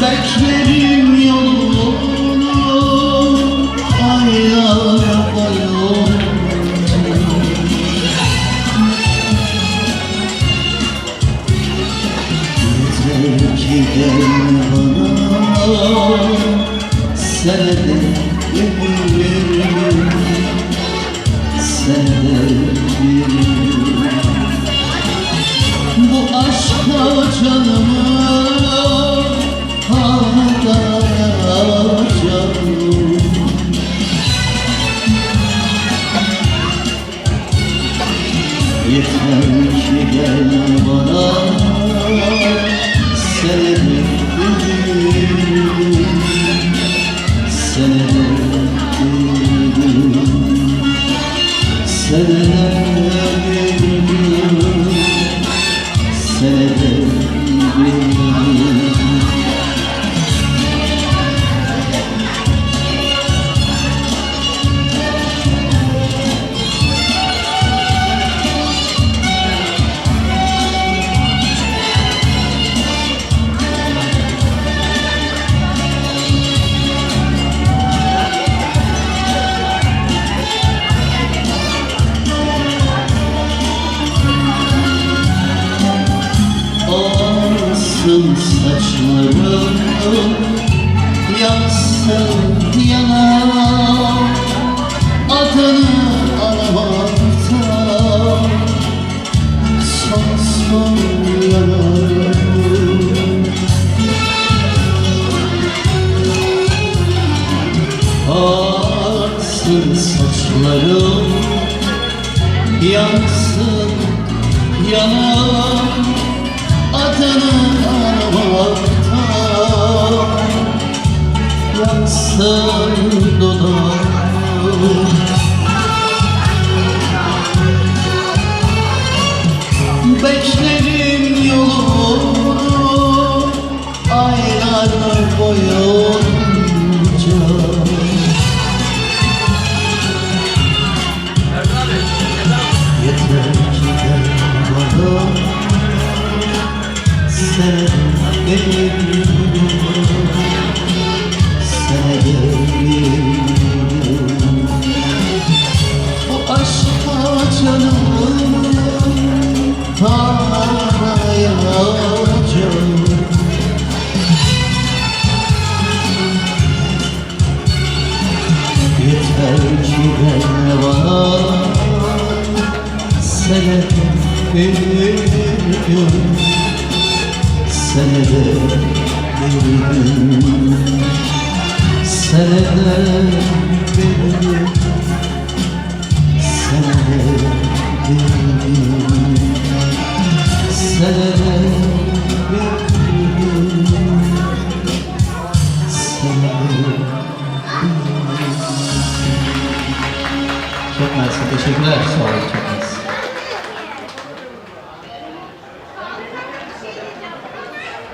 Beklerim yolunu aylar boyunca Yeter ki gel bana Senede gönül Senede bir Bu aşka canımı Yeter ki gel bana. Senedir gönül Senedir gönül Seneler bir gün Seneler Ağarsın saçlarım Yansın yana Adını aramakta Son son yanarım Ağarsın saçlarım Yansın aramakta Yansın yolunu aylar boyunca Sen benim O aşka canımı Arayacağım Yeter ki Senede bir gün Senede gün Senede gün Senede gün Senede Çok mersi, teşekkürler. Sağ olun.